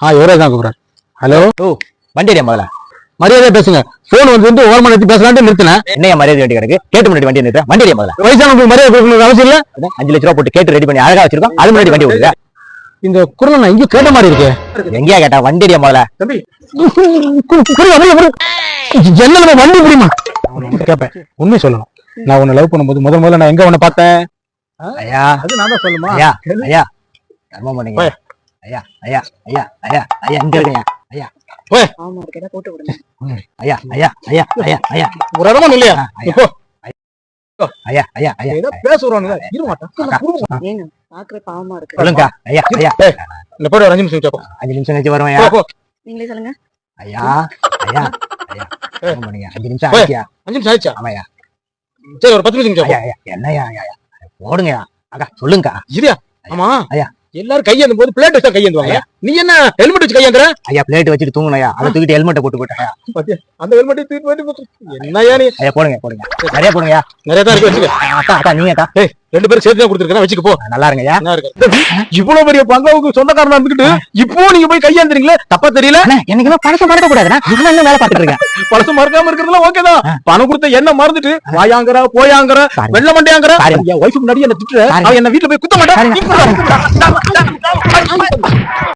ஆ இவரே தான் கூப்பிடுறாரு. ஹலோ ஓ வண்டியா முதல்ல மரியாதை பேசுங்க. போன் வந்து வந்து ஓரமா நிறுத்தி பேசலான்ட்டு நிறுத்தினேன். என்னைய மரியாதை வண்டி கிடக்கு? கேட்டு முன்னாடி வண்டி நிறுத்த. வண்டியா முதல்ல வயசானவங்களுக்கு மரியாதை கொடுக்கணும் அவசியம் இல்ல? அஞ்சு லட்ச ரூபா போட்டு கேட்டு ரெடி பண்ணி அழகா வச்சிருக்கோம். அது முன்னாடி வண்டி விடுங்க இந்த குரலை நான் எங்கேயும் கேட்ட மாதிரி இருக்கே. எங்கேயா கேட்டா வண்டியா முதல்ல தம்பி. என்ன வண்டி முடியுமா? கேட்பேன் உண்மை சொல்லணும். நான் உன்னை லவ் பண்ணும்போது முதல் முதல்ல நான் எங்க உன்னை பார்த்தேன்? ஐயா. அது நான் தான் சொல்லுமா? ஐயா ஐயா. தர்மம் பண்ணுங்க. ஐயா ஐயா ஐயா ஐயா ஐயா இங்க இருங்க ஐயா ஆமா இருக்கா போட்டு விடுங்க ஐயா ஐயா ஐயா ஐயா ஐயா ஒரு இடமா இல்லையா ஐயா இப்போ ஐயா ஐயா ஐயா ஏதோ பேசுறோம் இருமாட்டா ஏங்க பாக்குற பாவமா இருக்கு சொல்லுங்க ஐயா ஐயா இந்த போட ஒரு அஞ்சு நிமிஷம் கழிச்சு வருவேன் ஐயா. நீங்களே சொல்லுங்க ஐயா ஐயா ஐயா தர்மம் பண்ணுங்க அஞ்சு நிமிஷம் போய். ஆச்சியா அஞ்சு நிமிஷம் ஆயிடுச்சா ஆமாய்யா சரி ஒரு பத்து நிமிஷம் ஐயா போடுங்கய்யா அக்கா சொல்லுங்கக்கா சரியா ஆமா ஐயா. எல்லாரும் கையேந்தும் போது பிளேட் வச்சா கையேந்துவாங்க நீ என்ன ஹெல்மெட் வச்சு கையேந்துற ஐயா பிளேட் வச்சுட்டு தூங்கணையா அதை தூக்கிட்டு ஹெல்மெட்டை போட்டு போயிட்டேன் அந்த ஹெல்மெட்டை தூக்கி போயிட்டு போச்சு. என்னய்யா நீ? ஐயா போடுங்க போடுங்க. நிறைய போடுங்கய்யா நிறைய தான் இருக்கு வச்சுக்க. அக்கா அக்கா நீங்க அக்கா ரெண்டு பேரும் சேர்த்து தான் கொடுத்துருக்கேன். வச்சுக்க போ நல்லா இருங்கய்யா. என்ன இருக்கு இவ்வளவு பெரிய பங்களாவுக்கு சொந்தக்காரனா இருந்துகிட்டு இப்போ நீங்க போய் கையாந்துறீங்களே? தப்பா தெரியல? எனக்கு இன்னும் பழக்கம் மறக்க கூடாதுண்ணா இவ்வளவு இன்னும் வேலை பார்த்துட்டு இருக்கேன். பழசு மறக்காம இருக்கிறதுலாம் ஓகே தான். பணம் கொடுத்த என்ன மறந்துட்டு வாயாங்கற போயாங்கற. வெள்ள மண்டையாங்கற. என் ஒய்ஃபுக்கு முன்னாடி என்ன திட்டுற. அவன் என்ன வீட்டுல போய் குத்த மாட்டா. Sorry. நீ குடுறா.